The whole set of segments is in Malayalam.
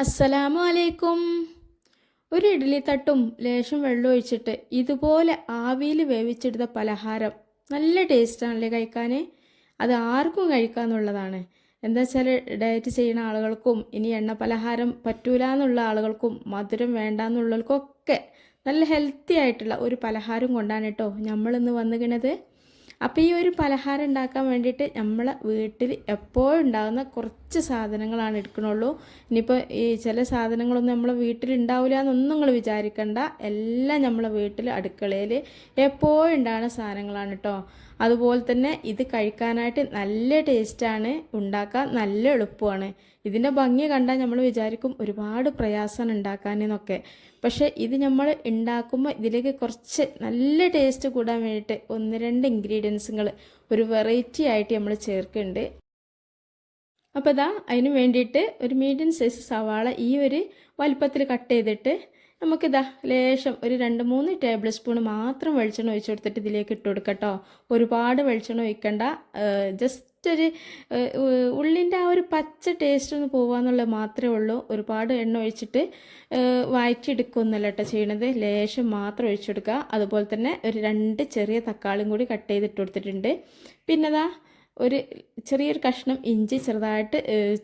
അസ്സലാമു അലൈക്കും ഒരു ഇഡ്ഡലി തട്ടും ലേശം വെള്ളം ഒഴിച്ചിട്ട് ഇതുപോലെ ആവിയിൽ വേവിച്ചെടുത്ത പലഹാരം നല്ല ടേസ്റ്റാണല്ലേ കഴിക്കാൻ അത് ആർക്കും കഴിക്കാമെന്നുള്ളതാണ് എന്താ വെച്ചാൽ ഡയറ്റ് ചെയ്യുന്ന ആളുകൾക്കും ഇനി എണ്ണ പലഹാരം പറ്റൂല എന്നുള്ള ആളുകൾക്കും മധുരം വേണ്ട എന്നുള്ളവർക്കൊക്കെ നല്ല ഹെൽത്തി ആയിട്ടുള്ള ഒരു പലഹാരം കൊണ്ടാണ് കേട്ടോ നമ്മളിന്ന് വന്നിക്കണത്. അപ്പോൾ ഈ ഒരു പലഹാരം ഉണ്ടാക്കാൻ വേണ്ടിയിട്ട് നമ്മളെ വീട്ടിൽ എപ്പോഴും ഉണ്ടാകുന്ന കുറച്ച് സാധനങ്ങളാണ് എടുക്കണുള്ളൂ. ഇനിയിപ്പോൾ ഈ ചില സാധനങ്ങളൊന്നും നമ്മളെ വീട്ടിൽ ഉണ്ടാവില്ല എന്നൊന്നും നിങ്ങൾ വിചാരിക്കണ്ട. എല്ലാം നമ്മളെ വീട്ടിൽ അടുക്കളയിൽ എപ്പോഴും ഉണ്ടാകുന്ന സാധനങ്ങളാണ് കേട്ടോ അതുപോലെ തന്നെ ഇത് കഴിക്കാനായിട്ട് നല്ല ടേസ്റ്റാണ് ഉണ്ടാക്കാൻ നല്ല എളുപ്പമാണ്. ഇതിന്റെ ഭംഗി കണ്ടാൽ നമ്മൾ വിചാരിക്കും ഒരുപാട് പ്രയാസമാണ് ഉണ്ടാക്കാനെന്നൊക്കെ പക്ഷേ ഇത് നമ്മൾ ഉണ്ടാക്കുമ്പോൾ ഇതിലേക്ക് കുറച്ച് നല്ല ടേസ്റ്റ് കൂടാൻ വേണ്ടിയിട്ട് ഒന്ന് രണ്ട് ഇൻഗ്രീഡിയൻസുകൾ ഒരു വെറൈറ്റി ആയിട്ട് നമ്മൾ ചേർക്കുന്നുണ്ട് അപ്പോൾ ഇതാ അതിന് വേണ്ടിയിട്ട് ഒരു മീഡിയം സൈസ് സവാള ഈ ഒരു വലുപ്പത്തിൽ കട്ട് ചെയ്തിട്ട് നമുക്കിതാ ലേശം ഒരു രണ്ട് മൂന്ന് ടേബിൾ സ്പൂൺ മാത്രം വെളിച്ചെണ്ണ ഒഴിച്ചു കൊടുത്തിട്ട് ഇതിലേക്ക് ഇട്ട് കൊടുക്കട്ടോ. ഒരുപാട് വെളിച്ചെണ്ണ ഒഴിക്കണ്ട. ജസ്റ്റ് ഒരു ഉള്ളിന്റെ ആ ഒരു പച്ച ടേസ്റ്റ് ഒന്ന് പോകാന്നുള്ള മാത്രമേ ഉള്ളൂ. ഒരുപാട് എണ്ണ ഒഴിച്ചിട്ട് വഴറ്റിയെടുക്കുമെന്നല്ല കേട്ടോ ചെയ്യണത്. ലേശം മാത്രം ഒഴിച്ചെടുക്കുക. അതുപോലെ തന്നെ ഒരു രണ്ട് ചെറിയ തക്കാളിയും കൂടി കട്ട് ചെയ്തിട്ട് കൊടുത്തിട്ടുണ്ട്. പിന്നെതാ ഒരു ചെറിയൊരു കഷ്ണം ഇഞ്ചി ചെറുതായിട്ട്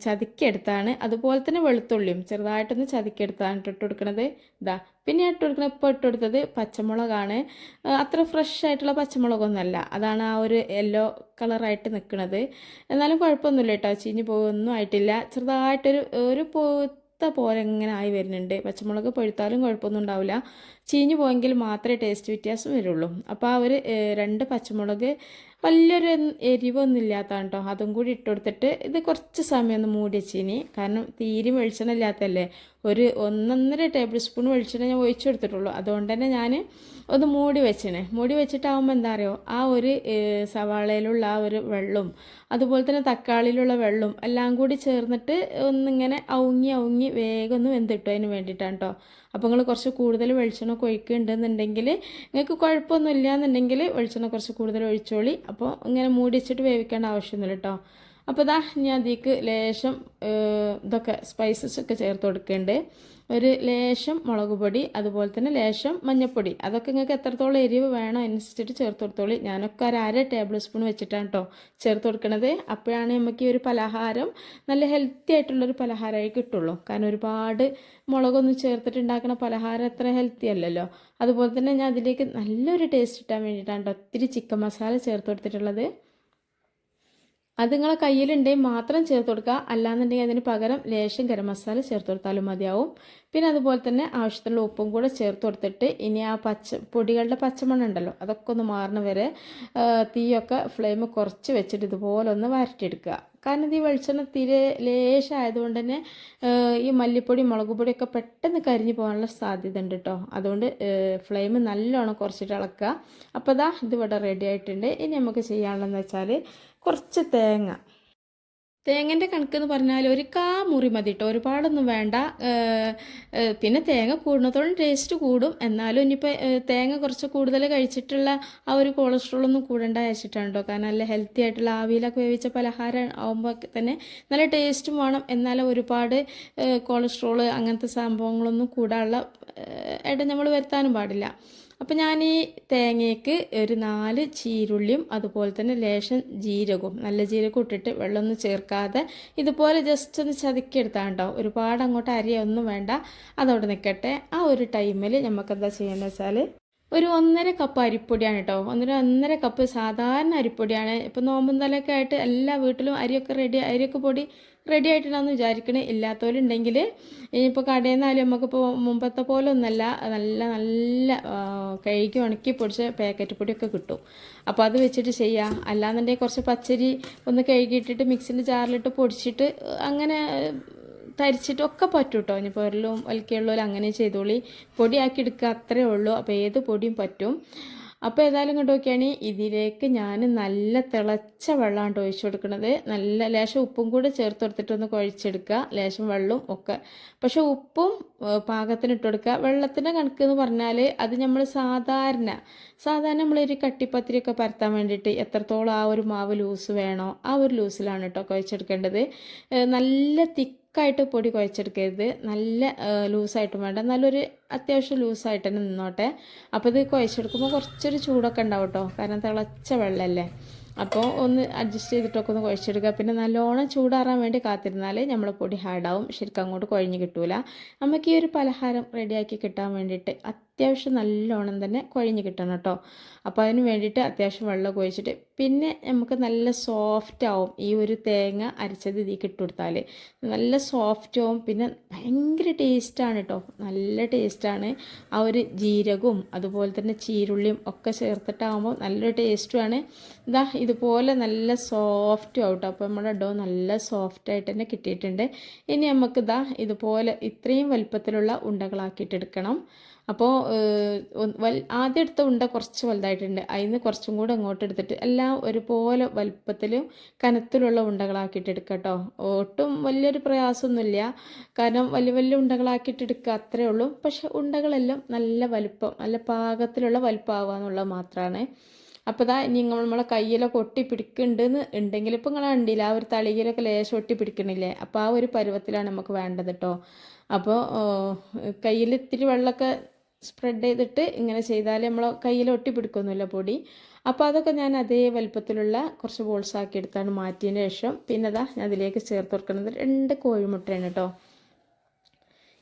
ചതുക്കിയെടുത്താണ്. അതുപോലെ തന്നെ വെളുത്തുള്ളിയും ചെറുതായിട്ടൊന്ന് ചതുക്കിയെടുത്താണ് ഇട്ട് കൊടുക്കുന്നത് ഇതാ പിന്നെ ഇട്ട് കൊടുക്കുന്നത് ഇപ്പോൾ ഇട്ട് കൊടുത്തത് പച്ചമുളകാണ്. അത്ര ഫ്രഷ് ആയിട്ടുള്ള പച്ചമുളകൊന്നുമല്ല അതാണ് ആ ഒരു യെല്ലോ കളറായിട്ട് നിൽക്കുന്നത് എന്നാലും കുഴപ്പമൊന്നുമില്ല കേട്ടോ. ചീഞ്ഞ് പോകുമൊന്നും ആയിട്ടില്ല. ചെറുതായിട്ടൊരു ഒരു പോത്ത പോലെ ഇങ്ങനെ ആയി വരുന്നുണ്ട്. പച്ചമുളക് പഴുത്താലും കുഴപ്പമൊന്നും ഉണ്ടാവില്ല. ചീഞ്ഞു പോയെങ്കിൽ മാത്രമേ ടേസ്റ്റ് വ്യത്യാസം വരുള്ളൂ. അപ്പോൾ ആ ഒരു രണ്ട് പച്ചമുളക് വലിയൊരു എരിവൊന്നും ഇല്ലാത്തതാണ് കേട്ടോ അതും കൂടി ഇട്ട് കൊടുത്തിട്ട് ഇത് കുറച്ച് സമയം ഒന്ന് മൂടി വെച്ചിനി. കാരണം തീരെ വെളിച്ചെണ്ണ ഇല്ലാത്തല്ലേ ഒരു ഒന്നൊന്നര ടേബിൾ സ്പൂൺ വെളിച്ചെണ്ണ ഞാൻ ഒഴിച്ചു കൊടുത്തിട്ടുള്ളൂ. അതുകൊണ്ട് തന്നെ ഞാൻ ഒന്ന് മൂടി വെച്ചിനെ. മൂടി വെച്ചിട്ടാവുമ്പോൾ എന്താ അറിയോ? ആ ഒരു സവാളയിലുള്ള ആ ഒരു വെള്ളം അതുപോലെ തന്നെ തക്കാളിയിലുള്ള വെള്ളം എല്ലാം കൂടി ചേർന്നിട്ട് ഒന്നിങ്ങനെ ഔങ്ങി ഔങ്ങി വേഗം ഒന്ന് വെന്തിട്ടു അതിന് വേണ്ടിയിട്ടാണ് കേട്ടോ അപ്പോൾ നിങ്ങൾ കുറച്ച് കൂടുതൽ വെളിച്ചെണ്ണ ഒഴിക്കുന്നുണ്ടെന്നുണ്ടെങ്കിൽ നിങ്ങൾക്ക് കുഴപ്പമൊന്നും ഇല്ല എന്നുണ്ടെങ്കിൽ വെളിച്ചെണ്ണ കുറച്ച് കൂടുതൽ ഒഴിച്ചോളി. അപ്പോൾ ഇങ്ങനെ മൂടി വെച്ചിട്ട് വേവിക്കേണ്ട ആവശ്യമൊന്നുമില്ല കേട്ടോ. അപ്പോൾ ഇതാ ഞാൻ അതിലേക്ക് ലേശം ഇതൊക്കെ സ്പൈസസ് ഒക്കെ ചേർത്ത് കൊടുക്കുന്നുണ്ട്. ഒരു ലേശം മുളക് പൊടി അതുപോലെ തന്നെ ലേശം മഞ്ഞൾപ്പൊടി അതൊക്കെ നിങ്ങൾക്ക് എത്രത്തോളം എരിവ് വേണം അനുസരിച്ചിട്ട് ചേർത്ത് കൊടുത്തോളി. ഞാനൊക്കെ ഒരു അര ടേബിൾ സ്പൂൺ വെച്ചിട്ടാണ് കേട്ടോ ചേർത്ത് കൊടുക്കണത്. അപ്പോഴാണ് നമുക്ക് ഈ ഒരു പലഹാരം നല്ല ഹെൽത്തി ആയിട്ടുള്ളൊരു പലഹാരമായി കിട്ടുള്ളൂ. കാരണം ഒരുപാട് മുളകൊന്നും ചേർത്തിട്ടുണ്ടാക്കുന്ന പലഹാരം അത്ര ഹെൽത്തി അല്ലല്ലോ. അതുപോലെ തന്നെ ഞാൻ അതിലേക്ക് നല്ലൊരു ടേസ്റ്റ് കിട്ടാൻ വേണ്ടിയിട്ടാണ് കേട്ടോ ഒത്തിരി ചിക്കൻ മസാല ചേർത്ത് കൊടുത്തിട്ടുള്ളത്. അത് നിങ്ങളെ കയ്യിലുണ്ടെങ്കിൽ മാത്രം ചേർത്ത് കൊടുക്കുക. അല്ലാന്നുണ്ടെങ്കിൽ അതിന് പകരം ലേശം ഗരം മസാല ചേർത്ത് കൊടുത്താലും മതിയാവും. പിന്നെ അതുപോലെ തന്നെ ആവശ്യത്തിനുള്ള ഉപ്പും കൂടെ ചേർത്ത് കൊടുത്തിട്ട് ഇനി ആ പച്ച പൊടികളുടെ പച്ചമണ്ണ ഉണ്ടല്ലോ അതൊക്കെ ഒന്ന് മാറണ വരെ തീയൊക്കെ ഫ്ലെയിം കുറച്ച് വെച്ചിട്ട് ഇതുപോലെ ഒന്ന് വരട്ടിയെടുക്കുക. കാരണം ഇത് ഈ വെളിച്ചെണ്ണ തീരെ ലേശമായതുകൊണ്ട് തന്നെ ഈ മല്ലിപ്പൊടി മുളക് പൊടിയൊക്കെ പെട്ടെന്ന് കരിഞ്ഞു പോകാനുള്ള സാധ്യത ഉണ്ട് കേട്ടോ അതുകൊണ്ട് ഫ്ലെയിം നല്ലോണം കുറച്ചിട്ട് ഇളക്കുക. അപ്പോൾ ഇതാ ഇതിവിടെ റെഡി ആയിട്ടുണ്ട്. ഇനി നമുക്ക് ചെയ്യാനുള്ളതെന്ന് വെച്ചാൽ കുറച്ച് തേങ്ങ. തേങ്ങന്റെ കണക്കെന്ന് പറഞ്ഞാൽ ഒരു കാ മുറി മതി കേട്ടോ ഒരുപാടൊന്നും വേണ്ട. പിന്നെ തേങ്ങ കൂടുന്നതോളം ടേസ്റ്റ് കൂടും. എന്നാലും ഇനിയിപ്പോൾ തേങ്ങ കുറച്ച് കൂടുതൽ കഴിച്ചിട്ടുള്ള ആ ഒരു കൊളസ്ട്രോളൊന്നും കൂടേണ്ട വെച്ചിട്ടാണ് കേട്ടോ കാരണം നല്ല ഹെൽത്തി ആയിട്ടുള്ള ആവിയിലൊക്കെ വേവിച്ച പലഹാരം ആകുമ്പോൾ തന്നെ നല്ല ടേസ്റ്റും വേണം. എന്നാലും ഒരുപാട് കൊളസ്ട്രോൾ അങ്ങനത്തെ സംഭവങ്ങളൊന്നും കൂടാനുള്ള ഇടം നമ്മൾ വരുത്താനും പാടില്ല. അപ്പോൾ ഞാൻ ഈ തേങ്ങയ്ക്ക് ഒരു നാല് ചീരുള്ളിയും അതുപോലെ തന്നെ ലേശം ജീരകവും നല്ല ജീരകം ഇട്ടിട്ട് വെള്ളമൊന്നും ചേർക്കാതെ ഇതുപോലെ ജസ്റ്റ് ഒന്ന് ചതുക്കിയെടുത്താൽ ഉണ്ടാവും ഒരുപാട് അങ്ങോട്ട് അരിയൊന്നും വേണ്ട. അതവിടെ നിൽക്കട്ടെ ആ ഒരു ടൈമിൽ നമുക്കെന്താ ചെയ്യുന്നത് വെച്ചാൽ ഒരു ഒന്നര കപ്പ് അരിപ്പൊടിയാണ് കേട്ടോ ഒന്നര ഒന്നര കപ്പ് സാധാരണ അരിപ്പൊടിയാണ്. ഇപ്പോൾ നോമ്പും തലൊക്കെ ആയിട്ട് എല്ലാ വീട്ടിലും അരിയൊക്കെ റെഡി അരിയൊക്കെ പൊടി റെഡി ആയിട്ടുണ്ടാന്ന് വിചാരിക്കണേ. ഇല്ലാത്തവരുണ്ടെങ്കിൽ ഇനിയിപ്പോൾ കടയിൽ നിന്നാലും നമുക്കിപ്പോൾ മുമ്പത്തെ പോലെ ഒന്നല്ല നല്ല നല്ല കഴുകി ഉണക്കി പൊടിച്ച പാക്കറ്റ് പൊടിയൊക്കെ കിട്ടും. അപ്പോൾ അത് വെച്ചിട്ട് ചെയ്യാം. അല്ലാന്നുണ്ടെങ്കിൽ കുറച്ച് പച്ചരി ഒന്ന് കഴുകിയിട്ടിട്ട് മിക്സിന്റെ ജാറിലിട്ട് പൊടിച്ചിട്ട് അങ്ങനെ തരിച്ചിട്ടൊക്കെ പറ്റും കേട്ടോ ഇനിയിപ്പോൾ ഒരു വലിക്കുള്ളൂ അങ്ങനെ ചെയ്തോളി. പൊടിയാക്കി എടുക്കുക അത്രേ ഉള്ളൂ. അപ്പോൾ ഏത് പൊടിയും പറ്റും. അപ്പോൾ ഏതായാലും കണ്ടു നോക്കിയാണെങ്കിൽ ഇതിലേക്ക് ഞാൻ നല്ല തിളച്ച വെള്ളമാണ് ഒഴിച്ചു കൊടുക്കുന്നത്. നല്ല ലേശം ഉപ്പും കൂടെ ചേർത്ത് കൊടുത്തിട്ടൊന്ന് കുഴച്ചെടുക്കുക ലേശം വെള്ളവും ഒക്കെ. പക്ഷേ ഉപ്പും പാകത്തിന് ഇട്ട് കൊടുക്കുക വെള്ളത്തിന്റെ കണക്ക് എന്ന് പറഞ്ഞാൽ അത് നമ്മൾ സാധാരണ സാധാരണ നമ്മളൊരു കട്ടിപ്പത്തിരിയൊക്കെ പരത്താൻ വേണ്ടിയിട്ട് എത്രത്തോളം ആ ഒരു മാവ് ലൂസ് വേണോ ആ ഒരു ലൂസിലാണ് കേട്ടോ കുഴച്ചെടുക്കേണ്ടത്. നല്ല തിക്ക് തിക്കായിട്ട് പൊടി കുഴച്ചെടുക്കരുത്. നല്ല ലൂസായിട്ടും വേണ്ട. നല്ലൊരു അത്യാവശ്യം ലൂസായിട്ട് തന്നെ നിന്നോട്ടെ. അപ്പോൾ ഇത് കുഴച്ചെടുക്കുമ്പോൾ കുറച്ചൊരു ചൂടൊക്കെ ഉണ്ടാവും കേട്ടോ കാരണം തിളച്ച വെള്ളമല്ലേ അപ്പോൾ ഒന്ന് അഡ്ജസ്റ്റ് ചെയ്തിട്ടൊക്കെ ഒന്ന് കുഴച്ചെടുക്കുക. പിന്നെ നല്ലോണം ചൂടാറാൻ വേണ്ടി കാത്തിരുന്നാൽ നമ്മളെ പൊടി ഹാർഡാവും ശരിക്കും അങ്ങോട്ട് കുഴഞ്ഞ് കിട്ടൂല. നമുക്ക് ഈ ഒരു പലഹാരം റെഡിയാക്കി കിട്ടാൻ വേണ്ടിയിട്ട് അത്യാവശ്യം നല്ലോണം തന്നെ കുഴഞ്ഞ് കിട്ടണം കേട്ടോ. അപ്പോൾ അതിന് വേണ്ടിയിട്ട് അത്യാവശ്യം വെള്ളം കുഴിച്ചിട്ട് പിന്നെ നമുക്ക് നല്ല സോഫ്റ്റ് ആവും ഈ ഒരു തേങ്ങ അരച്ചത് ഇതിലേക്ക് ഇട്ട് കൊടുത്താൽ നല്ല സോഫ്റ്റ് ആവും പിന്നെ ഭയങ്കര ടേസ്റ്റാണ് കേട്ടോ. നല്ല ടേസ്റ്റാണ് ആ ഒരു ജീരകവും അതുപോലെ തന്നെ ചീരുള്ളിയും ഒക്കെ ചേർത്തിട്ടാകുമ്പോൾ നല്ലൊരു ടേസ്റ്റുമാണ് ഇതാ ഇതുപോലെ നല്ല സോഫ്റ്റ് ആവും കേട്ടോ. അപ്പോൾ നമ്മുടെ ഡോ നല്ല സോഫ്റ്റ് ആയിട്ട് തന്നെ കിട്ടിയിട്ടുണ്ട്. ഇനി നമുക്ക് ഇതാ ഇതുപോലെ ഇത്രയും വലുപ്പത്തിലുള്ള ഉണ്ടകളാക്കിയിട്ട് എടുക്കണം. അപ്പോൾ ആദ്യം എടുത്ത ഉണ്ട കുറച്ച് വലുതായിട്ടുണ്ട്. അതിന് കുറച്ചും കൂടെ അങ്ങോട്ട് എടുത്തിട്ട് എല്ലാം ഒരുപോലെ വലുപ്പത്തിലും കനത്തിലുള്ള ഉണ്ടകളാക്കിയിട്ട് എടുക്കുക കേട്ടോ ഒട്ടും വലിയൊരു പ്രയാസമൊന്നുമില്ല. കാരണം വലിയ വലിയ ഉണ്ടകളാക്കിയിട്ട് എടുക്കുക അത്രേ ഉള്ളൂ. പക്ഷെ ഉണ്ടകളെല്ലാം നല്ല വലുപ്പം നല്ല പാകത്തിലുള്ള വലുപ്പമാവുക എന്നുള്ളത് മാത്രമാണ് അപ്പോൾ ഇതാ ഇനി നമ്മളെ കയ്യിലൊക്കെ ഒട്ടി പിടിക്കുന്നുണ്ടെന്ന് ഉണ്ടെങ്കിൽ ഇപ്പം നിങ്ങൾ കണ്ടില്ല ആ ഒരു തളികയിലൊക്കെ ലേശം ഒട്ടി പിടിക്കണില്ലേ? അപ്പോൾ ആ ഒരു പരുവത്തിലാണ് നമുക്ക് വേണ്ടത് കേട്ടോ അപ്പോൾ കയ്യിൽ ഇത്തിരി വെള്ളമൊക്കെ സ്പ്രെഡ് ചെയ്തിട്ട് ഇങ്ങനെ ചെയ്താൽ നമ്മൾ കയ്യിൽ ഒട്ടി പിടിക്കൊന്നുമില്ല പൊടി. അപ്പോൾ അതൊക്കെ ഞാൻ അതേ വലുപ്പത്തിലുള്ള കുറച്ച് ബോൾസ് ആക്കി എടുത്താണ് മാറ്റിയതിന് ശേഷം. പിന്നെ അതാ ഞാൻ അതിലേക്ക് ചേർത്ത് കൊടുക്കുന്നത് രണ്ട് കോഴിമുട്ടയാണ് കേട്ടോ.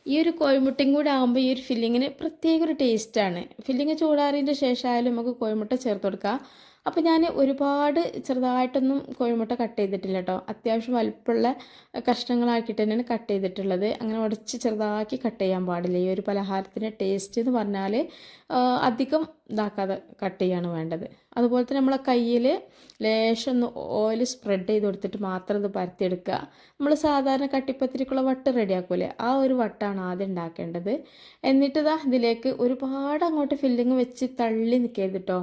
ഈ ഒരു കോഴിമുട്ടയും കൂടെ ആകുമ്പോൾ ഈ ഒരു ഫില്ലിങ്ങിന് പ്രത്യേക ഒരു ടേസ്റ്റാണ് ഫില്ലിങ് ചൂടാറിയതിന്റെ ശേഷമായാലും നമുക്ക് കോഴിമുട്ട ചേർത്ത് കൊടുക്കാം. അപ്പോൾ ഞാൻ ഒരുപാട് ചെറുതായിട്ടൊന്നും കോഴിമുട്ട കട്ട് ചെയ്തിട്ടില്ല കേട്ടോ അത്യാവശ്യം വലുപ്പമുള്ള കഷ്ണങ്ങളാക്കിയിട്ട് തന്നെയാണ് കട്ട് ചെയ്തിട്ടുള്ളത്. അങ്ങനെ ഉടച്ച് ചെറുതാക്കി കട്ട് ചെയ്യാൻ പാടില്ല. ഈ ഒരു പലഹാരത്തിന്റെ ടേസ്റ്റ് എന്ന് പറഞ്ഞാൽ അധികം ഇതാക്കാതെ കട്ട് ചെയ്യാണ് വേണ്ടത്. അതുപോലെ തന്നെ നമ്മളെ കയ്യിൽ ലേശം ഒന്ന് ഓയിൽ സ്പ്രെഡ് ചെയ്ത് കൊടുത്തിട്ട് മാത്രം ഇത് പരത്തിയെടുക്കുക. നമ്മൾ സാധാരണ കട്ടിപ്പത്തിരിക്കുള്ള വട്ട് റെഡിയാക്കൂലേ? ആ ഒരു വട്ടാണ് ആദ്യം ഉണ്ടാക്കേണ്ടത്. എന്നിട്ട് ഇതാ ഇതിലേക്ക് ഒരുപാട് അങ്ങോട്ട് ഫില്ലിങ് വെച്ച് തള്ളി നിൽക്കരുത് കേട്ടോ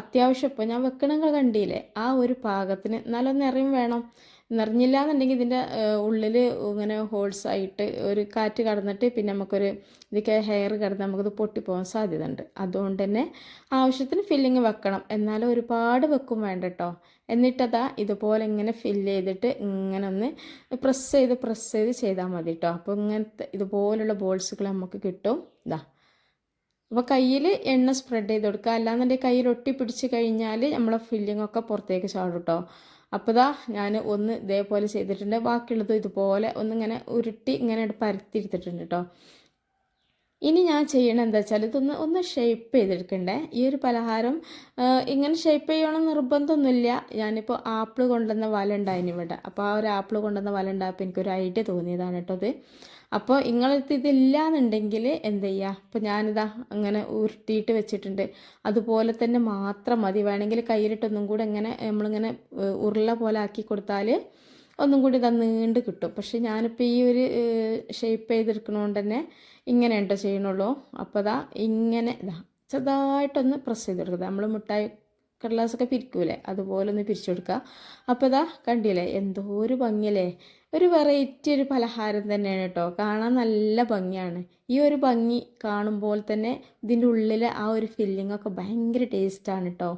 അത്യാവശ്യം ഇപ്പോൾ ഞാൻ വെക്കണങ്ങൾ കണ്ടില്ലേ? ആ ഒരു പാകത്തിന് നല്ല നിറയും വേണം. നിറഞ്ഞില്ല എന്നുണ്ടെങ്കിൽ ഇതിന്റെ ഉള്ളിൽ ഇങ്ങനെ ഹോൾസ് ആയിട്ട് ഒരു കാറ്റ് കടന്നിട്ട് പിന്നെ നമുക്കൊരു ഇതൊക്കെ ഹെയർ കടന്ന് നമുക്കത് പൊട്ടിപ്പോകാൻ സാധ്യത ഉണ്ട് അതുകൊണ്ട് തന്നെ ആവശ്യത്തിന് ഫില്ലിങ് വെക്കണം. എന്നാലും ഒരുപാട് വെക്കും വേണ്ട കേട്ടോ എന്നിട്ടതാ ഇതുപോലെ ഇങ്ങനെ ഫില്ല് ചെയ്തിട്ട് ഇങ്ങനെ ഒന്ന് പ്രസ് ചെയ്ത് പ്രസ് ചെയ്ത് ചെയ്താൽ മതി കേട്ടോ അപ്പോൾ ഇങ്ങനത്തെ ഇതുപോലുള്ള ബോൾസുകൾ നമുക്ക് കിട്ടും. ഇതാ അപ്പോൾ കയ്യിൽ എണ്ണ സ്പ്രെഡ് ചെയ്ത് കൊടുക്കുക. അല്ലാന്നുണ്ടെങ്കിൽ കയ്യിൽ ഒട്ടി പിടിച്ച് കഴിഞ്ഞാൽ നമ്മളെ ഫില്ലിങ്ങൊക്കെ പുറത്തേക്ക് ചാടും കേട്ടോ അപ്പോൾ ഞാൻ ഒന്ന് ഇതേപോലെ ചെയ്തിട്ടുണ്ട്. ബാക്കിയുള്ളത് ഇതുപോലെ ഒന്നിങ്ങനെ ഉരുട്ടി ഇങ്ങനെ പരത്തിയെടുത്തിട്ടുണ്ട് കേട്ടോ ഇനി ഞാൻ ചെയ്യണത് എന്താ വെച്ചാൽ ഇതൊന്ന് ഒന്ന് ഷേപ്പ് ചെയ്തെടുക്കണ്ടേ. ഈ ഒരു പലഹാരം ഇങ്ങനെ ഷേപ്പ് ചെയ്യണം നിർബന്ധമൊന്നുമില്ല. ഞാനിപ്പോൾ ആപ്പിൾ കൊണ്ടുവന്ന വല ഉണ്ടായിരുന്നു ഇവിടെ. അപ്പോൾ ആ ഒരു ആപ്പിൾ കൊണ്ടുവന്ന വല ഉണ്ടായപ്പോൾ എനിക്കൊരു ഐഡിയ തോന്നിയതാണ് കേട്ടോ അത് അപ്പോൾ നിങ്ങളടുത്ത് ഇതില്ല എന്നുണ്ടെങ്കിൽ എന്ത് ചെയ്യുക അപ്പോൾ ഞാനിതാ അങ്ങനെ ഉരുട്ടിയിട്ട് വെച്ചിട്ടുണ്ട്. അതുപോലെ തന്നെ മാത്രം മതി. വേണമെങ്കിൽ കയ്യിലിട്ടൊന്നും കൂടെ ഇങ്ങനെ നമ്മളിങ്ങനെ ഉരുള പോലെ ആക്കി കൊടുത്താൽ ഒന്നും കൂടി ഇതാ നീണ്ട് കിട്ടും. പക്ഷെ ഞാനിപ്പോൾ ഈ ഒരു ഷേപ്പ് ചെയ്തെടുക്കണോണ്ട് തന്നെ ഇങ്ങനെ ഉണ്ടോ ചെയ്യണുള്ളൂ. അപ്പോൾ ഇതാ ഇങ്ങനെ ഇതാ ചെറുതായിട്ടൊന്ന് പ്രസ് ചെയ്തെടുക്കുക നമ്മൾ മിഠായി കടലാസൊക്കെ പിരിക്കൂലേ? അതുപോലെ ഒന്ന് പിരിച്ചു കൊടുക്കുക അപ്പോൾ ഇതാ കണ്ടില്ലേ? എന്തോ ഒരു ഭംഗിയല്ലേ? ഒരു വെറൈറ്റി ഒരു പലഹാരം തന്നെയാണ് കേട്ടോ. കാണാൻ നല്ല ഭംഗിയാണ്. ഈ ഒരു ഭംഗി കാണുമ്പോൾ തന്നെ ഇതിന്റെ ഉള്ളിലെ ആ ഒരു ഫില്ലിങ്ങൊക്കെ ഭയങ്കര ടേസ്റ്റാണ് കേട്ടോ.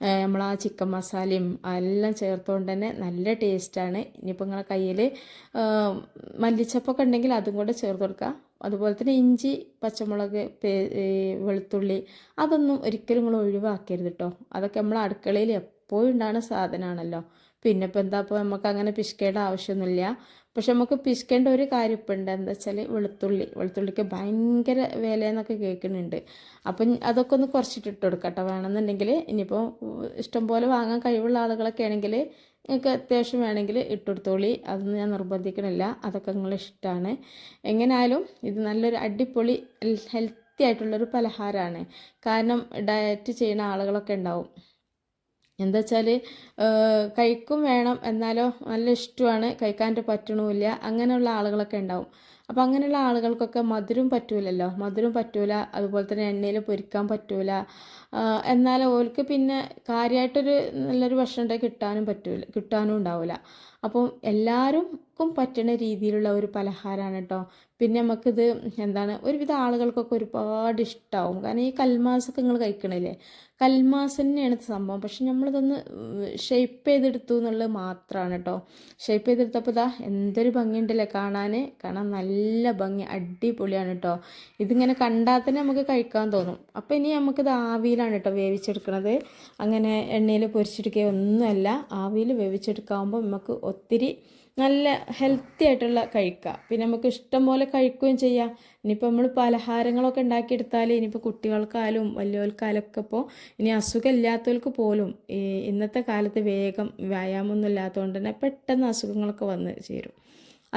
നമ്മൾ ആ ചിക്കൻ മസാലയും എല്ലാം ചേർത്തുകൊണ്ട് തന്നെ നല്ല ടേസ്റ്റാണ്. ഇനിയിപ്പോൾ നിങ്ങളെ കയ്യിൽ മല്ലിച്ചപ്പൊക്കെ ഉണ്ടെങ്കിൽ അതും കൂടെ ചേർത്ത് കൊടുക്കുക അതുപോലെ തന്നെ ഇഞ്ചി പച്ചമുളക് വെളുത്തുള്ളി അതൊന്നും ഒരിക്കലും നിങ്ങൾ ഒഴിവാക്കരുത് കേട്ടോ അതൊക്കെ നമ്മൾ അടുക്കളയിൽ എപ്പോഴും ഉണ്ടാകുന്ന സാധനമാണല്ലോ പിന്നെ ഇപ്പം എന്താ ഇപ്പോൾ നമുക്ക് അങ്ങനെ പിശിക്കേണ്ട ആവശ്യമൊന്നുമില്ല പക്ഷെ നമുക്ക് പിശിക്കേണ്ട ഒരു കാര്യം ഇപ്പം ഉണ്ട് എന്താ വെച്ചാൽ വെളുത്തുള്ളി. വെളുത്തുള്ളിക്ക് ഭയങ്കര വിലയെന്നൊക്കെ കേൾക്കുന്നുണ്ട് അപ്പം അതൊക്കെ ഒന്ന് കുറച്ചിട്ട് ഇട്ട് കൊടുക്കട്ടെ വേണമെന്നുണ്ടെങ്കിൽ ഇനിയിപ്പോൾ ഇഷ്ടംപോലെ വാങ്ങാൻ കഴിവുള്ള ആളുകളൊക്കെ ആണെങ്കിൽ നിങ്ങൾക്ക് അത്യാവശ്യം വേണമെങ്കിൽ ഇട്ടുകൊടുത്തോളി അതൊന്നും ഞാൻ നിർബന്ധിക്കണില്ല. അതൊക്കെ നിങ്ങൾ ഇഷ്ടമാണ് എങ്ങനെയായാലും ഇത് നല്ലൊരു അടിപൊളി ഹെൽത്തി ആയിട്ടുള്ളൊരു പലഹാരമാണ് കാരണം ഡയറ്റ് ചെയ്യുന്ന ആളുകളൊക്കെ ഉണ്ടാവും എന്താ വെച്ചാൽ കഴിക്കും വേണം എന്നാലോ നല്ല ഇഷ്ടമാണ് കഴിക്കാനായിട്ട് പറ്റണമില്ല അങ്ങനെയുള്ള ആളുകളൊക്കെ ഉണ്ടാവും. അപ്പോൾ അങ്ങനെയുള്ള ആളുകൾക്കൊക്കെ മധുരം പറ്റൂലല്ലോ? മധുരം പറ്റൂല അതുപോലെ തന്നെ എണ്ണയിൽ പൊരിക്കാൻ പറ്റൂല. എന്നാൽ ഓൾക്ക് പിന്നെ കാര്യമായിട്ടൊരു നല്ലൊരു ഭക്ഷണം കിട്ടാനും പറ്റൂല കിട്ടാനും ഉണ്ടാവില്ല അപ്പോൾ എല്ലാവർക്കും പറ്റുന്ന രീതിയിലുള്ള ഒരു പലഹാരമാണ് കേട്ടോ. പിന്നെ നമുക്കിത് എന്താണ് ഒരുവിധ ആളുകൾക്കൊക്കെ ഒരുപാട് ഇഷ്ടമാവും കാരണം ഈ കൽമാസൊക്കെ നിങ്ങൾ കഴിക്കണില്ലേ? കൽമാസ് തന്നെയാണ് സംഭവം. പക്ഷെ നമ്മളിതൊന്ന് ഷേപ്പ് ചെയ്തെടുത്തു എന്നുള്ളത് മാത്രമാണ് കേട്ടോ. ഷേപ്പ് ചെയ്തെടുത്തപ്പോൾ ഇതാ എന്തൊരു ഭംഗിയുണ്ടല്ലേ കാണാൻ. കാണാൻ നല്ല ഭംഗി അടിപൊളിയാണ് കേട്ടോ. ഇതിങ്ങനെ കണ്ടാൽ തന്നെ നമുക്ക് കഴിക്കാൻ തോന്നും. അപ്പോൾ ഇനി നമുക്കിത് ആവിയിലാണ് കേട്ടോ വേവിച്ചെടുക്കുന്നത് അങ്ങനെ എണ്ണയിൽ പൊരിച്ചെടുക്കുക ഒന്നുമല്ല. ആവിയിൽ വേവിച്ചെടുക്കാവുമ്പോൾ നമുക്ക് ഒത്തിരി നല്ല ഹെൽത്തി ആയിട്ടുള്ള കഴിക്കുക. പിന്നെ നമുക്ക് ഇഷ്ടം പോലെ കഴിക്കുകയും ചെയ്യാം. ഇനിയിപ്പോൾ നമ്മൾ പലഹാരങ്ങളൊക്കെ ഉണ്ടാക്കിയെടുത്താൽ ഇനിയിപ്പോൾ കുട്ടികൾക്കായാലും വലിയവർക്കായാലൊക്കെ ഇപ്പോൾ ഇനി അസുഖമില്ലാത്തവർക്ക് പോലും ഇന്നത്തെ കാലത്ത് വേഗം വ്യായാമമൊന്നും ഇല്ലാത്തതുകൊണ്ട് തന്നെ പെട്ടെന്ന് അസുഖങ്ങളൊക്കെ വന്ന് ചേരും.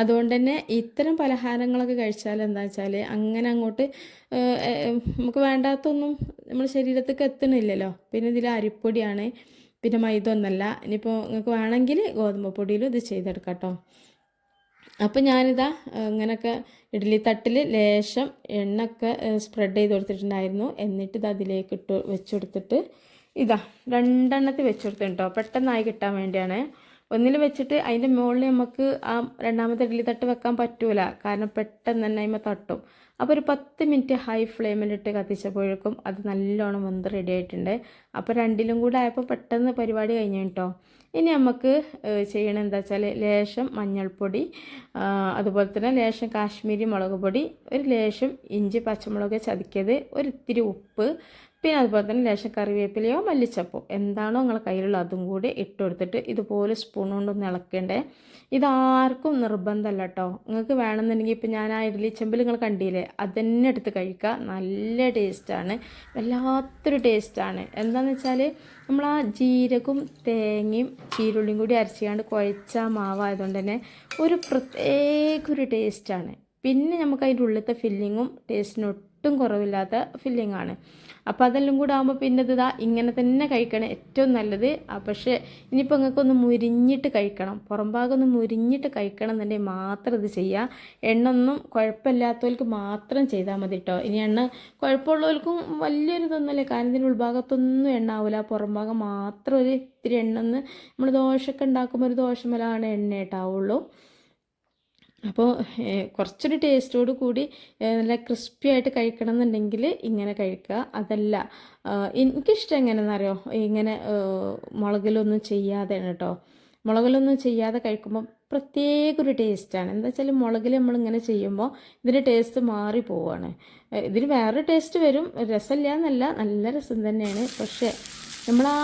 അതുകൊണ്ട് തന്നെ ഇത്തരം പലഹാരങ്ങളൊക്കെ കഴിച്ചാൽ എന്താ വെച്ചാൽ അങ്ങനെ അങ്ങോട്ട് നമുക്ക് വേണ്ടാത്തൊന്നും നമ്മുടെ ശരീരത്തേക്ക് എത്തണില്ലല്ലോ. പിന്നെ ഇതിൽ അരിപ്പൊടിയാണ് പിന്നെ മൈദ ഒന്നല്ല ഇനിയിപ്പോൾ നിങ്ങൾക്ക് വേണമെങ്കിൽ ഗോതമ്പ് പൊടിയിലും ഇത് ചെയ്തെടുക്കാം കേട്ടോ അപ്പോൾ ഞാനിതാ ഇങ്ങനെയൊക്കെ ഇഡ്ഡലി തട്ടിൽ ലേശം എണ്ണയൊക്കെ സ്പ്രെഡ് ചെയ്ത് കൊടുത്തിട്ടുണ്ടായിരുന്നു. എന്നിട്ട് ഇത് അതിലേക്ക് ഇട്ട് വെച്ച് കൊടുത്തിട്ട് ഇതാ രണ്ടെണ്ണത്തിൽ വെച്ച് കേട്ടോ പെട്ടെന്നായി കിട്ടാൻ വേണ്ടിയാണ്. ഒന്നിൽ വെച്ചിട്ട് അതിന്റെ മുകളിൽ നമുക്ക് ആ രണ്ടാമത്തെ ഇഡ്ഡലി തട്ട് വെക്കാൻ പറ്റൂല. കാരണം പെട്ടെന്ന് തന്നെ അതിമ തട്ടും. അപ്പോൾ ഒരു പത്ത് മിനിറ്റ് ഹൈ ഫ്ലെയിമിലിട്ട് കത്തിച്ചപ്പോഴേക്കും അത് നല്ലോണം വെന്ത് റെഡി ആയിട്ടുണ്ട്. അപ്പോൾ രണ്ടിലും കൂടെ ആയപ്പോൾ പെട്ടെന്ന് പരിപാടി കഴിഞ്ഞു കേട്ടോ. ഇനി നമുക്ക് ചെയ്യണം എന്താ വെച്ചാൽ ലേശം മഞ്ഞൾപ്പൊടി അതുപോലെ തന്നെ ലേശം കാശ്മീരി മുളക് പൊടി ഒരു ലേശം ഇഞ്ചി പച്ചമുളക് ചതിക്കിയത് ഒരിത്തിരി ഉപ്പ് പിന്നെ അതുപോലെ തന്നെ ലേശം കറിവേപ്പിലയോ മല്ലിച്ചപ്പോ എന്താണോ നിങ്ങളെ കയ്യിലുള്ള അതും കൂടി ഇട്ട് കൊടുത്തിട്ട് ഇതുപോലെ സ്പൂൺ കൊണ്ടൊന്ന് ഇളക്കേണ്ടേ. ഇതാർക്കും നിർബന്ധമല്ല കേട്ടോ. നിങ്ങൾക്ക് വേണമെന്നുണ്ടെങ്കിൽ ഇപ്പം ഞാൻ ആ ഇഡ്ഡലി ചെമ്പിൽ നിങ്ങൾ കണ്ടില്ലേ അതന്നെ എടുത്ത് കഴിക്കുക. നല്ല ടേസ്റ്റാണ് വല്ലാത്തൊരു ടേസ്റ്റാണ് എന്താണെന്ന് വെച്ചാൽ നമ്മൾ ആ ജീരകവും തേങ്ങയും ചീരുള്ളിയും കൂടി അരച്ചാണ്ട് കുഴച്ച മാവായതുകൊണ്ട് തന്നെ ഒരു പ്രത്യേക ഒരു ടേസ്റ്റാണ് പിന്നെ നമുക്ക് അതിന്റെ ഉള്ളിലത്തെ ഫില്ലിങ്ങും ടേസ്റ്റിന് ഒട്ടും കുറവില്ലാത്ത ഫില്ലിങ്ങാണ് അപ്പോൾ അതെല്ലാം കൂടെ ആകുമ്പോൾ പിന്നെ ഇതാ ഇങ്ങനെ തന്നെ കഴിക്കണം ഏറ്റവും നല്ലത്. പക്ഷേ ഇനിയിപ്പോൾ നിങ്ങൾക്കൊന്ന് മുരിഞ്ഞിട്ട് കഴിക്കണം. പുറം ഭാഗം ഒന്ന് മുരിഞ്ഞിട്ട് കഴിക്കണം എന്നുണ്ടെങ്കിൽ മാത്രം ഇത് ചെയ്യുക എണ്ണ ഒന്നും കുഴപ്പമില്ലാത്തവർക്ക് മാത്രം ചെയ്താൽ മതി കേട്ടോ ഇനി എണ്ണ കുഴപ്പമുള്ളവർക്കും വലിയൊരു ഇതൊന്നുമല്ലേ. കാരണം ഇതിന്റെ ഉൾഭാഗത്തൊന്നും എണ്ണ ആവില്ല പുറം ഭാഗം മാത്രം ഒരു ഇത്തിരി എണ്ണ ഒന്ന് നമ്മൾ ദോശയൊക്കെ ഉണ്ടാക്കുമ്പോൾ ഒരു ദോശമലാണ് എണ്ണ ഇട്ടാവുള്ളൂ. അപ്പോൾ കുറച്ചൊരു ടേസ്റ്റോട് കൂടി നല്ല ക്രിസ്പി ആയിട്ട് കഴിക്കണം എന്നുണ്ടെങ്കിൽ ഇങ്ങനെ കഴിക്കുക. അതല്ല എനിക്കിഷ്ടം എങ്ങനെയെന്നറിയോ ഇങ്ങനെ മുളകിലൊന്നും ചെയ്യാതെയാണ് കേട്ടോ മുളകിലൊന്നും ചെയ്യാതെ കഴിക്കുമ്പോൾ പ്രത്യേക ഒരു ടേസ്റ്റാണ്. എന്താ വെച്ചാൽ മുളകിൽ നമ്മളിങ്ങനെ ചെയ്യുമ്പോൾ ഇതിന്റെ ടേസ്റ്റ് മാറി പോവുകയാണ് ഇതിന് വേറൊരു ടേസ്റ്റ് വരും. രസമില്ല എന്നല്ല നല്ല രസം തന്നെയാണ്. പക്ഷേ നമ്മൾ ആ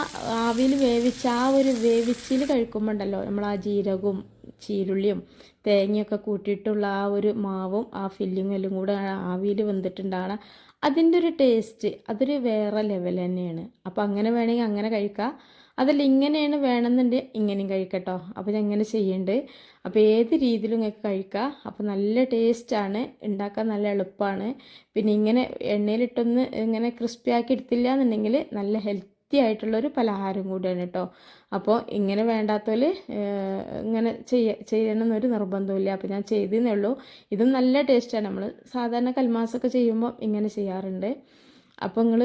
ആവിയിൽ വേവിച്ച ആ ഒരു വേവിച്ചിൽ കഴിക്കുമ്പോൾ ഉണ്ടല്ലോ നമ്മൾ ആ ജീരകവും ചീരുള്ളിയും തേങ്ങയൊക്കെ കൂട്ടിയിട്ടുള്ള ആ ഒരു മാവും ആ ഫില്ലിങ്ങും എല്ലാം കൂടെ ആവിയിൽ വെന്തിട്ടുണ്ടാണ് അതിന്റെ ഒരു ടേസ്റ്റ് അതൊരു വേറെ ലെവൽ തന്നെയാണ്. അപ്പോൾ അങ്ങനെ വേണമെങ്കിൽ അങ്ങനെ കഴിക്കാം. അതല്ല ഇങ്ങനെയാണ് വേണമെന്നുണ്ടെങ്കിൽ ഇങ്ങനെയും കഴിക്കട്ടോ. അപ്പോൾ ഞാൻ ചെയ്യുന്നുണ്ട് അപ്പോൾ ഏത് രീതിയിലും നിങ്ങൾക്ക് കഴിക്കാം. അപ്പോൾ നല്ല ടേസ്റ്റാണ് ഉണ്ടാക്കാൻ നല്ല എളുപ്പമാണ്. പിന്നെ ഇങ്ങനെ എണ്ണയിലിട്ടൊന്ന് ഇങ്ങനെ ക്രിസ്പി ആക്കി എടുത്തില്ല എന്നുണ്ടെങ്കിൽ നല്ല ഹെൽത്ത് ആയിട്ടുള്ളൊരു പലഹാരം കൂടിയാണ് കേട്ടോ അപ്പോൾ ഇങ്ങനെ വേണ്ടാത്തവർ ഇങ്ങനെ ചെയ്യ ചെയ്യണം എന്നൊരു നിർബന്ധമില്ല അപ്പോൾ ഞാൻ ചെയ്തേ ഉള്ളൂ. ഇതും നല്ല ടേസ്റ്റാണ് നമ്മൾ സാധാരണ കൽമാസൊക്കെ ചെയ്യുമ്പോൾ ഇങ്ങനെ ചെയ്യാറുണ്ട്. അപ്പോൾ നിങ്ങൾ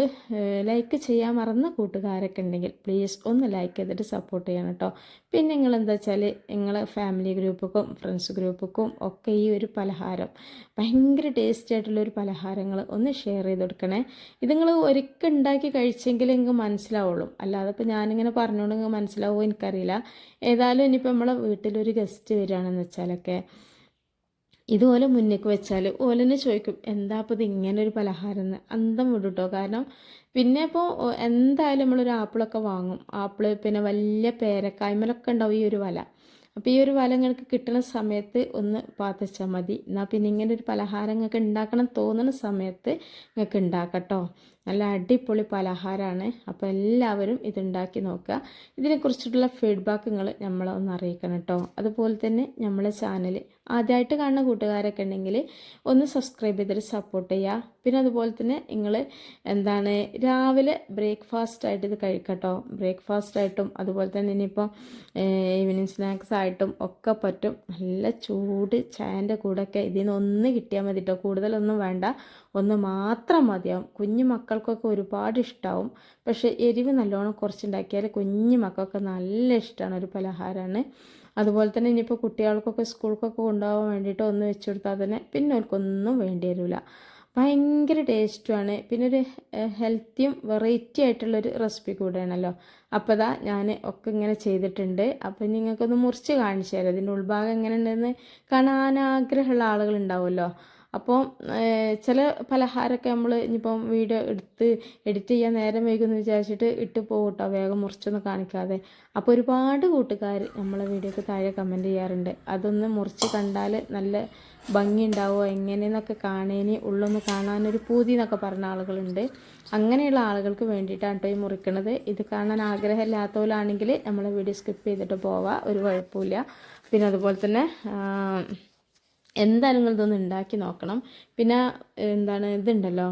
ലൈക്ക് ചെയ്യാൻ മറന്ന കൂട്ടുകാരൊക്കെ ഉണ്ടെങ്കിൽ പ്ലീസ് ഒന്ന് ലൈക്ക് ചെയ്തിട്ട് സപ്പോർട്ട് ചെയ്യണം കേട്ടോ പിന്നെ നിങ്ങൾ എന്താ വെച്ചാൽ നിങ്ങളെ ഫാമിലി ഗ്രൂപ്പുക്കും ഫ്രണ്ട്സ് ഗ്രൂപ്പുക്കും ഒക്കെ ഈ ഒരു പലഹാരം ഭയങ്കര ടേസ്റ്റി ആയിട്ടുള്ള ഒരു പലഹാരങ്ങൾ ഒന്ന് ഷെയർ ചെയ്ത് കൊടുക്കണേ. ഇത് നിങ്ങൾ ഒരിക്കൽ ഉണ്ടാക്കി കഴിച്ചെങ്കിൽ നിങ്ങൾക്ക് മനസ്സിലാവുള്ളൂ. അല്ലാതെ ഇപ്പോൾ ഞാനിങ്ങനെ പറഞ്ഞുകൊണ്ട് നിങ്ങൾക്ക് മനസ്സിലാവുമോ എനിക്കറിയില്ല. ഏതായാലും ഇനിയിപ്പോൾ നമ്മളെ വീട്ടിലൊരു ഗസ്റ്റ് വരികയാണെന്ന് വെച്ചാലൊക്കെ ഇതുപോലെ മുന്നേക്ക് വെച്ചാൽ ഓലെന്നെ ചോദിക്കും എന്താ അപ്പോൾ ഇത് ഇങ്ങനെ ഒരു പലഹാരം എന്ന് അന്തം വിടുട്ടോ കാരണം പിന്നെ ഇപ്പോൾ എന്തായാലും നമ്മളൊരു ആപ്പിളൊക്കെ വാങ്ങും. ആപ്പിൾ പിന്നെ വലിയ പേരക്കായ്മലൊക്കെ ഉണ്ടാവും ഈ ഒരു വല. അപ്പോൾ ഈ ഒരു വല നിങ്ങൾക്ക് കിട്ടുന്ന സമയത്ത് ഒന്ന് പാത്തച്ചാൽ മതി. എന്നാൽ പിന്നെ ഇങ്ങനെ ഒരു പലഹാരം നിങ്ങൾക്ക് ഉണ്ടാക്കണം തോന്നുന്ന സമയത്ത് നിങ്ങൾക്ക് ഉണ്ടാക്കട്ടോ നല്ല അടിപൊളി പലഹാരമാണ് അപ്പോൾ എല്ലാവരും ഇതുണ്ടാക്കി നോക്കുക. ഇതിനെക്കുറിച്ചിട്ടുള്ള ഫീഡ്ബാക്ക് നിങ്ങൾ നമ്മളെ ഒന്ന് അറിയിക്കണം കേട്ടോ അതുപോലെ തന്നെ നമ്മളെ ചാനൽ ആദ്യമായിട്ട് കാണുന്ന കൂട്ടുകാരൊക്കെ ഉണ്ടെങ്കിൽ ഒന്ന് സബ്സ്ക്രൈബ് ചെയ്തിട്ട് സപ്പോർട്ട് ചെയ്യുക. പിന്നെ അതുപോലെ തന്നെ നിങ്ങൾ എന്താണ് രാവിലെ ബ്രേക്ക്ഫാസ്റ്റ് ആയിട്ട് ഇത് കഴിക്കട്ടോ ബ്രേക്ക്ഫാസ്റ്റ് ആയിട്ടും അതുപോലെ തന്നെ ഇനിയിപ്പോൾ ഈവനിങ് സ്നാക്സ് ആയിട്ടും ഒക്കെ പറ്റും. നല്ല ചൂട് ചായന്റെ കൂടെയൊക്കെ ഇതിൽ നിന്ന് ഒന്ന് കിട്ടിയാൽ മതി കേട്ടോ കൂടുതലൊന്നും വേണ്ട. ഒന്ന് മാത്രം മതിയാവും കുഞ്ഞു മക്കൾക്കൊക്കെ ഒരുപാട് ഇഷ്ടമാവും പക്ഷേ എരിവ് നല്ലോണം കുറച്ചുണ്ടാക്കിയാൽ കുഞ്ഞു മക്കൾക്ക് നല്ല ഇഷ്ടമാണ് ഒരു പലഹാരമാണ് അതുപോലെ തന്നെ ഇനിയിപ്പോൾ കുട്ടികൾക്കൊക്കെ സ്കൂൾക്കൊക്കെ കൊണ്ടുപോകാൻ വേണ്ടിയിട്ട് ഒന്ന് വെച്ച് കൊടുത്താൽ തന്നെ പിന്നെ അവർക്കൊന്നും വേണ്ടി വരില്ല. ഭയങ്കര ടേസ്റ്റുമാണ് പിന്നെ ഒരു ഹെൽത്തിയും വെറൈറ്റി ആയിട്ടുള്ളൊരു റെസിപ്പി കൂടെയാണല്ലോ. അപ്പോൾ ഇതാ ഞാൻ ഒക്കെ ഇങ്ങനെ ചെയ്തിട്ടുണ്ട്. അപ്പോൾ നിങ്ങൾക്കൊന്ന് മുറിച്ച് കാണിച്ചു തരാം. ഇതിന്റെ ഉൾഭാഗം എങ്ങനെ ഉണ്ടെന്ന് കാണാൻ ആഗ്രഹമുള്ള ആളുകളുണ്ടാവുമല്ലോ അപ്പോൾ ചില പലഹാരമൊക്കെ നമ്മൾ ഇനിയിപ്പം വീഡിയോ എടുത്ത് എഡിറ്റ് ചെയ്യാൻ നേരം വൈകുമെന്ന് വിചാരിച്ചിട്ട് ഇട്ട് പോകട്ടോ വേഗം മുറിച്ചൊന്നും കാണിക്കാതെ. അപ്പോൾ ഒരുപാട് കൂട്ടുകാർ നമ്മളെ വീഡിയോക്ക് താഴെ കമന്റ് ചെയ്യാറുണ്ട്. അതൊന്ന് മുറിച്ച് കണ്ടാൽ നല്ല ഭംഗി ഉണ്ടാവുമോ എങ്ങനെയെന്നൊക്കെ കാണേനി ഉള്ളൊന്ന് കാണാനൊരു പൂതി എന്നൊക്കെ പറഞ്ഞ ആളുകളുണ്ട്. അങ്ങനെയുള്ള ആളുകൾക്ക് വേണ്ടിയിട്ടാണ് കേട്ടോ ഈ മുറിക്കണത്. ഇത് കാണാൻ ആഗ്രഹമില്ലാത്തവരാണെങ്കിൽ നമ്മളെ വീഡിയോ സ്കിപ്പ് ചെയ്തിട്ട് പോവാം ഒരു കുഴപ്പമില്ല. പിന്നെ അതുപോലെ തന്നെ എന്തായാലും നിങ്ങൾ ഇതൊന്ന് ഉണ്ടാക്കി നോക്കണം. പിന്നെ എന്താണ് ഇതുണ്ടല്ലോ.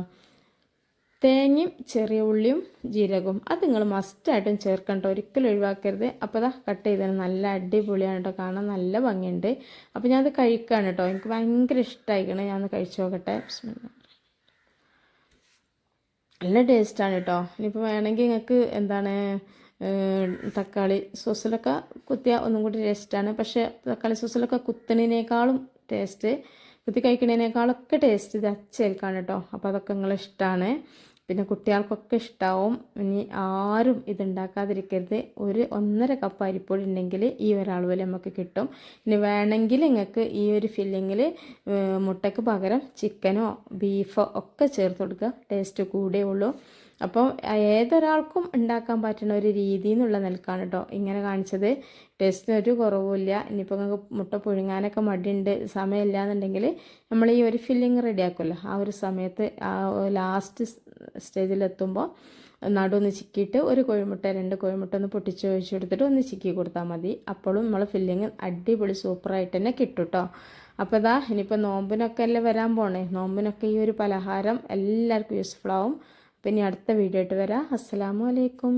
തേങ്ങയും ചെറിയ ഉള്ളിയും ജീരകവും അത് നിങ്ങൾ മസ്റ്റായിട്ടും ചേർക്കണ്ട ഒരിക്കലും ഒഴിവാക്കരുത്. അപ്പോൾ അതാ കട്ട് ചെയ്തത് നല്ല അടിപൊളിയാണ് കേട്ടോ കാണാൻ നല്ല ഭംഗിയുണ്ട്. അപ്പോൾ ഞാനത് കഴിക്കുകയാണ് കേട്ടോ എനിക്ക് ഭയങ്കര ഇഷ്ടമായിക്കണേ ഞാനൊന്ന് കഴിച്ചു നോക്കട്ടെ. നല്ല ടേസ്റ്റാണ് കേട്ടോ ഇനിയിപ്പോൾ വേണമെങ്കിൽ നിങ്ങൾക്ക് എന്താണ് തക്കാളി സോസിലൊക്കെ കുത്തിയാൽ ഒന്നും കൂടി ടേസ്റ്റാണ് പക്ഷേ തക്കാളി സോസിലൊക്കെ കുത്തണിനേക്കാളും ടേസ്റ്റ് കുത്തി കഴിക്കുന്നതിനേക്കാളൊക്കെ ടേസ്റ്റ് ഇത് അച്ചേൽക്കാണ് കേട്ടോ അപ്പോൾ അതൊക്കെ നിങ്ങൾ ഇഷ്ടമാണ് പിന്നെ കുട്ടികൾക്കൊക്കെ ഇഷ്ടമാവും ഇനി ആരും ഇതുണ്ടാക്കാതിരിക്കരുത്. ഒരു ഒന്നര കപ്പ് അരിപ്പൊടി ഉണ്ടെങ്കിൽ ഈ ഒരളവിൽ നമുക്ക് കിട്ടും. ഇനി വേണമെങ്കിൽ നിങ്ങൾക്ക് ഈ ഒരു ഫില്ലിങ്ങിൽ മുട്ടയ്ക്ക് പകരം ചിക്കനോ ബീഫോ ഒക്കെ ചേർത്ത് കൊടുക്കുക ടേസ്റ്റ് കൂടേ ഉള്ളൂ. അപ്പോൾ ഏതൊരാൾക്കും ഉണ്ടാക്കാൻ പറ്റുന്ന ഒരു രീതി എന്നുള്ള നിലക്കാണ് കേട്ടോ ഇങ്ങനെ കാണിച്ചത്. ടേസ്റ്റിന് ഒരു കുറവുമില്ല ഇനിയിപ്പോൾ നിങ്ങൾക്ക് മുട്ട പുഴുങ്ങാനൊക്കെ മടിയുണ്ട് സമയമില്ല എന്നുണ്ടെങ്കിൽ നമ്മൾ ഈ ഒരു ഫില്ലിങ് റെഡിയാക്കുമല്ലോ ആ ഒരു സമയത്ത് ആ ലാസ്റ്റ് സ്റ്റേജിലെത്തുമ്പോൾ നടുവൊന്ന് ചിക്കിയിട്ട് ഒരു കോഴിമുട്ട രണ്ട് കോഴിമുട്ട ഒന്ന് പൊട്ടിച്ച് ഒഴിച്ച് കൊടുത്തിട്ട് ഒന്ന് ചിക്കി കൊടുത്താൽ മതി. അപ്പോഴും നമ്മൾ ഫില്ലിങ് അടിപൊളി സൂപ്പറായിട്ട് തന്നെ കിട്ടും കേട്ടോ അപ്പോൾ ഇതാ ഇനിയിപ്പോൾ നോമ്പിനൊക്കെ അല്ലേ വരാൻ പോണേ? നോമ്പിനൊക്കെ ഈ ഒരു പലഹാരം എല്ലാവർക്കും യൂസ്ഫുൾ ആവും. പിന്നെ അടുത്ത വീഡിയോ ആയിട്ട് വരാം. അസ്സാം വലൈക്കും